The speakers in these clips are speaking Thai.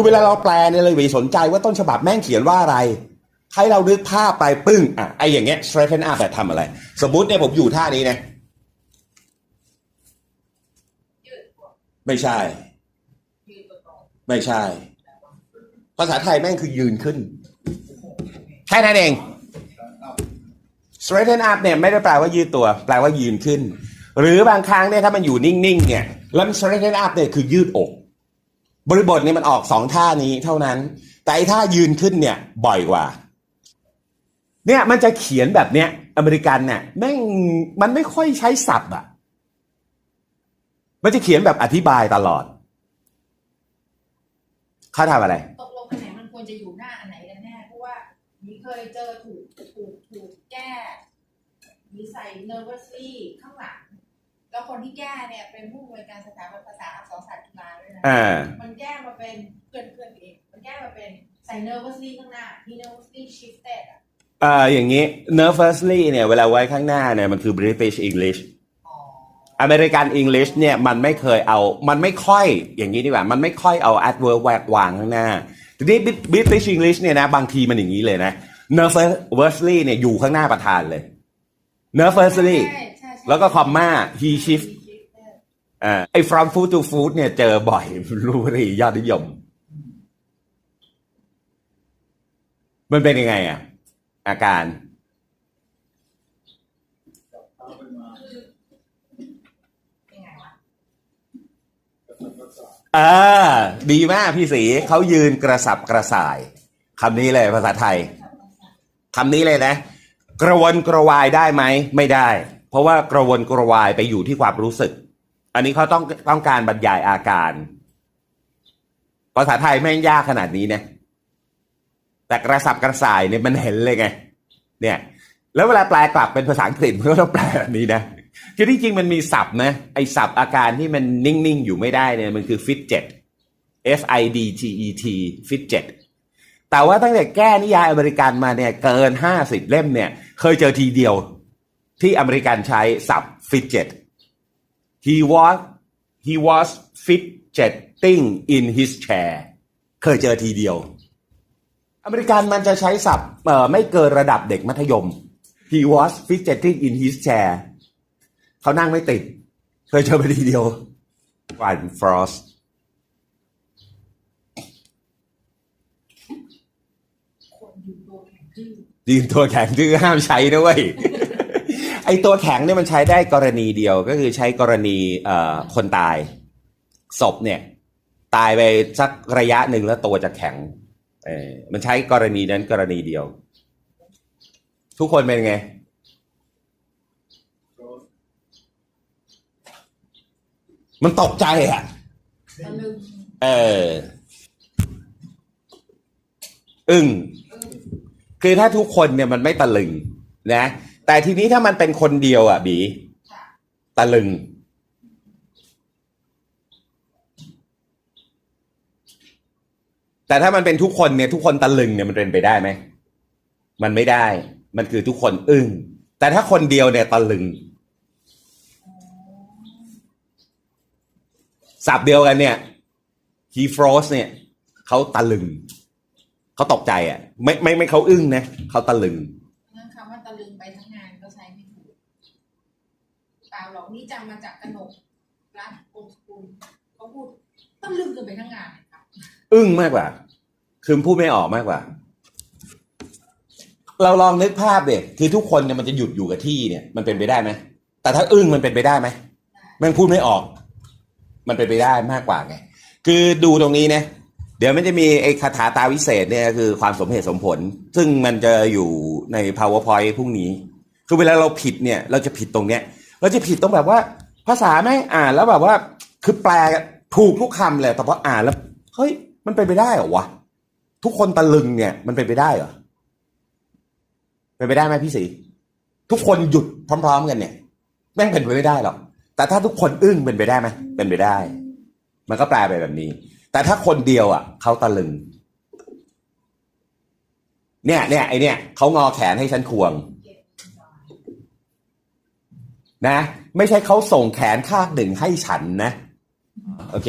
คือเวลาเราแปลเนี่ยเลยไปสนใจว่าต้นฉบับแม่งเขียนว่าอะไร ให้เรานึกภาพไปปึ้งอะไออย่างเงี้ย straighten up แบบทำอะไร สมมติเนี่ยผมอยู่ท่านี้นะยืดตัวไม่ใช่ ไม่ใช่ ภาษาไทยแม่งคือยืนขึ้น แค่นั้นเอง straighten up เนี่ยไม่ได้แปลว่ายืดตัว แปลว่ายืนขึ้น หรือบางครั้งเนี่ยถ้ามันอยู่นิ่งๆเนี่ยแล้ว straighten up เนี่ยคือยืดอก บริบทนี่มันออกสองท่านี้เท่านั้น แต่ไอ้ท่ายืนขึ้นเนี่ยบ่อยกว่า เนี่ยมันจะเขียนแบบเนี้ยอเมริกันเนี่ยแม่งมันไม่ค่อยใช้ศัพท์อะ มันจะเขียนแบบอธิบายตลอดเขาทำอะไรตกลงอันไหนมันควรจะอยู่หน้าอันไหนกันแน่เพราะว่ามีเคยเจอถูกถูกถูกแก้มีใส่ nervously ข้างหลัง แล้วคนที่แก้เนี่ยเป็นผู้อำนวยการสถาบันภาษาอักษรศาสตร์จุฬาด้วยนะอ่า มันแก้มาเป็นเพื่อนเพื่อนเองมันแก้มาเป็นใส่ nervously ข้างหน้ามี nervously shifted อะเอ่ออย่างนี้ nervously เนี่ยเวลาไว้ข้างหน้าเนี่ยมันคือ British English อ๋ออเมริกัน English เนี่ยมันไม่เคยเอา มันไม่ค่อยอย่างนี้ดีกว่า มันไม่ค่อยเอา adverb แวกวางข้างหน้า ทีนี้ British English เนี่ยนะบางทีมันอย่างนี้เลยนะ nervously เนี่ยอยู่ข้างหน้าประธานเลย nervously ใช่ใช่ใช่ แล้วก็คอมมา he shift อ่าไอ้ from food to food เนี่ยเจอบ่อย รู้ดียอดนิยม มันเป็นยังไงอะ อาการยังไงวะอ่าดีมากพี่สีเขายืนกระสับกระส่ายคำนี้เลยภาษาไทยคำนี้เลยนะ กระวนกระวายได้ไหม ไม่ได้ เพราะว่ากระวนกระวายไปอยู่ที่ความรู้สึก อันนี้เขาต้องต้องการบรรยายอาการ ภาษาไทยแม่งยากขนาดนี้นะแต่กระสับกระส่ายเนี่ยมันเห็นเลยไง เนี่ย แล้วเวลาแปลกลับเป็นภาษาอังกฤษมันก็ต้องแปลแบบนี้นะคือที่จริงมันมีศัพท์นะไอศัพท์อาการที่มันนิ่งๆ อยู่ไม่ได้เนี่ยมันคือ fidget F I D G E T fidget แต่ว่าตั้งแต่แก้นิยายอเมริกันมาเนี่ยเกิน50เล่มเนี่ย เคยเจอทีเดียว ที่อเมริกันใช้ศัพท์ fidget he was he was fidgeting in his chair เคยเจอทีเดียว อเมริกันมันจะใช้ศัพท์เอ่อไม่เกินระดับเด็กมัธยม he was fidgeting in his chair เขานั่งไม่ติด เคยเจอไปทีเดียววันฟรอสคนอยู่ตัวแข็งขึ้นยืนตัวแข็งดื้อห้ามใช้ด้วย ไอตัวแข็งเนี่ยมันใช้ได้กรณีเดียวก็คือใช้กรณีเอ่อคนตาย ศพเนี่ย ตายไปสักระยะหนึ่งแล้วตัวจะแข็งเออมันใช้กรณีนั้นกรณีเดียว ทุกคนเป็นไงมันตกใจอะตะลึงเอออึ้งอึ้ง คือถ้าทุกคนเนี่ยมันไม่ตะลึงนะ แต่ทีนี้ถ้ามันเป็นคนเดียวอะ บี ตะลึง แต่ถ้ามันเป็นทุกคนเนี่ย ทุกคนตะลึงเนี่ยมันเป็นไปได้ไหม มันไม่ได้ มันคือทุกคนอึ้ง แต่ถ้าคนเดียวเนี่ยตะลึงสับเดียวกันเนี่ย he froze เนี่ย เขาตะลึง เขาตกใจอะ ไม่ไม่ไม่เขาอึ้งนะ เขาตะลึง ตะลึงไปทั้งงานก็ใช้ไม่ถูกเปล่าหรอกนี่จำมาจากกนกรัฐองค์สกุลเขาพูดตะลึงกันไปทั้งงานเลยครับอึ้งมากกว่า คือพูดไม่ออกมากกว่า เราลองนึกภาพเด็กคือทุกคนเนี่ยมันจะหยุดอยู่กับที่เนี่ย มันเป็นไปได้ไหมแต่ถ้าอึ้งมันเป็นไปได้ไหมแม่งพูดไม่ออก มันเป็นไปได้มากกว่าไง คือดูตรงนี้นะ เดี๋ยวมันจะมีไอ้คาถาตาวิเศษเนี่ยคือความสมเหตุสมผล ซึ่งมันจะอยู่ใน powerpoint พรุ่งนี้ คือเวลาเราผิดเนี่ยเราจะผิดตรงเนี้ย เราจะผิดตรงแบบว่า ภาษาแม่งอ่านแล้วแบบว่า คือแปลถูกทุกคำเลยแต่พออ่านแล้วเฮ้ยมันเป็นไปได้เหรอวะทุกคนตะลึงเนี่ย มันเป็นไปได้เหรอเป็นไปได้ไหมพี่สีทุกคนหยุดพร้อม ๆ กันเนี่ยแม่งเป็นไปไม่ได้หรอกแต่ถ้าทุกคนอึ้งเป็นไปได้ไหมเป็นไปได้ มันก็แปลไปแบบนี้ แต่ถ้าคนเดียวอะเขาตะลึง เนี่ยเนี่ยไอเนี่ยเขางอแขนให้ฉันควง นะ ไม่ใช่เขาส่งแขนข้างหนึ่งให้ฉันนะโอเค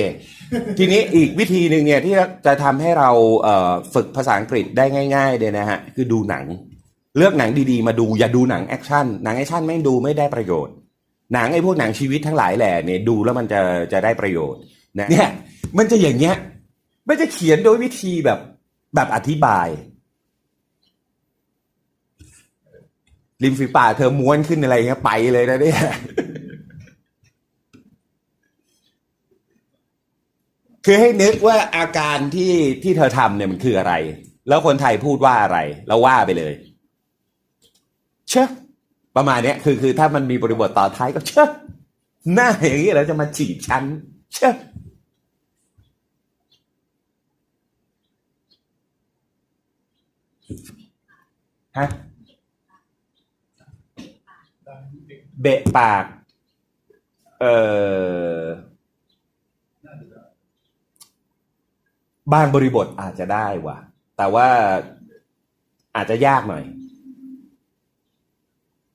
ทีนี้อีกวิธีหนึ่งเนี่ยที่จะทำให้เราเฝึกภาษาอังกฤษได้ง่ายๆเลยนะฮะ คือดูหนัง เลือกหนังดีๆ มาดูอย่าดูหนังแอคชั่นหนังแอคชั่นไม่งดูไม่ได้ประโยชน์ หนังไอ้พวกหนังชีวิตทั้งหลายแหล่เนี่ยดูแล้วมันจะจะได้ประโยชน์นะเนี่ย มันจะอย่างเงี้ย มันจะเขียนโดยวิธีแบบแบบอธิบาย ริมฝีปากเธอม้วนขึ้นอะไรเงี้ยไปเลยนะเนี่ยคือให้นึกว่าอาการที่ที่เธอทำเนี่ยมันคืออะไร แล้วคนไทยพูดว่าอะไร แล้วว่าไปเลย เชอะประมาณเนี้ยคือคือถ้ามันมีบริบทต่อท้ายก็เชอะหน้าอย่างนี้แล้วจะมาจีบฉัน เชอะ ฮะเบะปาก เอ่อบางบริบทอาจจะได้ว่ะ แต่ว่าอาจจะยากหน่อย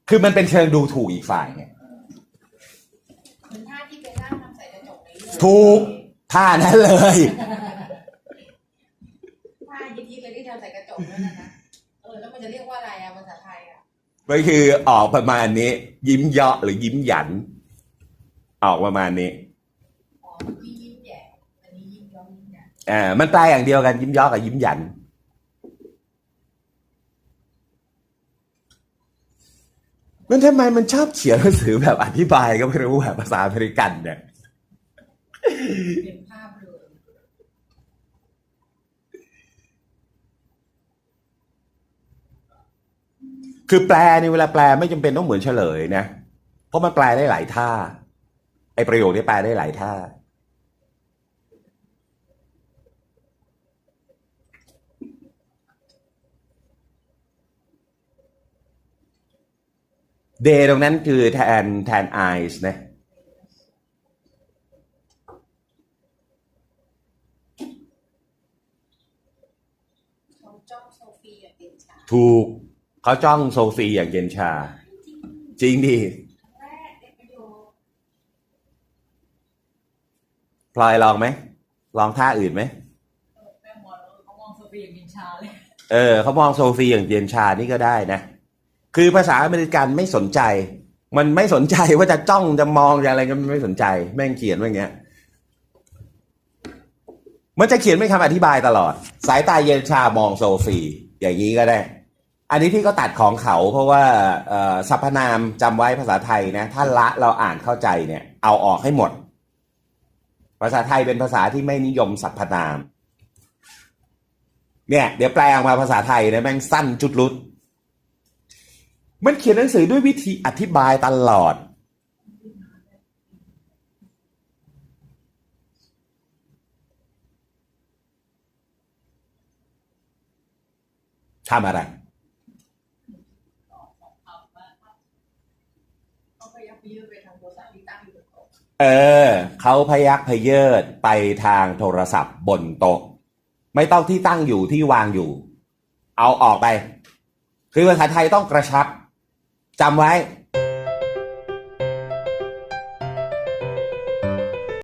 คือมันเป็นเชิงดูถูกอีกฝ่ายไงเหมือนท่าที่เบลล่าทำใส่กระจกในเรื่องถูกท่านั้นเลยท่ายิบๆเลย ที่ทำใส่กระจกนั่นนะนะเออแล้วมันจะเรียกว่าอะไรอะภาษาไทยอะมันคือออกประมาณนี้ ยิ้มเยาะหรือยิ้มหยัน ออกประมาณนี้อ๋อเมื่อกี้ยิ้มแย่อันนี้ยิ้มย้อมยิ้มแย่อ่ามันแปลอย่างเดียวกันยิ้มเยาะกับยิ้มหยันมันทำไมมันชอบเขียนหนังสือแบบอธิบายก็ไม่รู้แบบภาษาอเมริกันเนี่ยเป็นภาพเลย คือแปลในเวลาแปลไม่จำเป็นต้องเหมือนเฉลยนะ เพราะมันแปลได้หลายท่า ไอประโยคนี้แปลได้หลายท่า เดตรงนั้นคือแทนแทน eyes นะเขาจ้องโซฟีอย่างเด่นชัดถูก เขาจ้องโซฟีอย่างเย็นชา จริงดิแรกเป็นประโยชน์พลอยลองไหม ลองท่าอื่นไหมแม่หมอเขามองโซฟีอย่างกินชาเลยเออเขามองโซฟีอย่างเย็นชานี่ก็ได้นะ คือภาษาอเมริกันไม่สนใจ มันไม่สนใจว่าจะจ้องจะมองจะอะไรก็ไม่สนใจ แม่งเขียนว่าอย่างเงี้ยมันจะเขียนเป็นคำอธิบายตลอด สายตาเย็นชามองโซฟี อย่างนี้ก็ได้ อันนี้พี่ก็ตัดของเขาเพราะว่าสรรพนามจำไว้ภาษาไทยนะ ถ้าละเราอ่านเข้าใจเนี่ย เอาออกให้หมด ภาษาไทยเป็นภาษาที่ไม่นิยมสรรพนาม เนี่ย เดี๋ยวแปลออกมาภาษาไทยนะแม่งสั้นจุดลุด มันเขียนหนังสือด้วยวิธีอธิบายตลอด ทำอะไร เขาพยายามยืดไปทางโทรศัพท์ที่ตั้งอยู่บนโต๊ะ เออ เขาพยักพเยิดไปทางโทรศัพท์บนโต๊ะ ไม่ต้องที่ตั้งอยู่ที่วางอยู่ เอาออกไป คือภาษาไทยต้องกระชับจำไว้